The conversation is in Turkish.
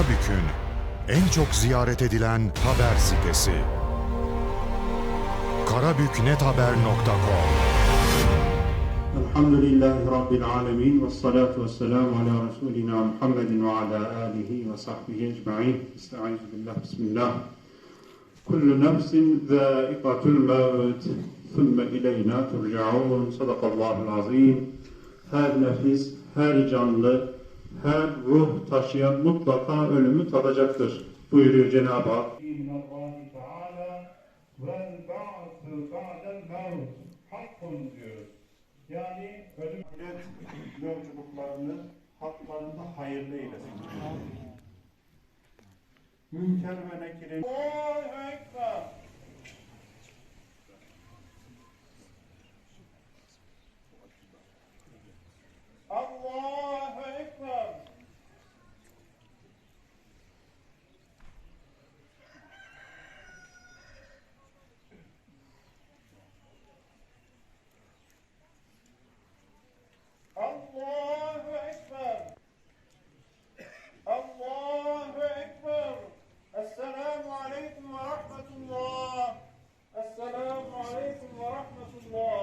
Karabük'ün en çok ziyaret edilen haber sitesi. karabüknethaber.com Elhamdülillahi Rabbil alemin ve salatu ve selamu ala Resulina Muhammedin ve ala alihi ve sahbihi ecma'in. Estaizu billah, bismillah. Kullu nefsin zâikatul mevt, thumme ileyna turcaun. Sadakallahul azim. Her nefis, her canlı her ruh taşıyan mutlaka ölümü tadacaktır. Buyuruyor Cenab-ı Hak. Yani ölüm yolculuklarını haklarında hayırlı eylesin. Münker ve nekirin.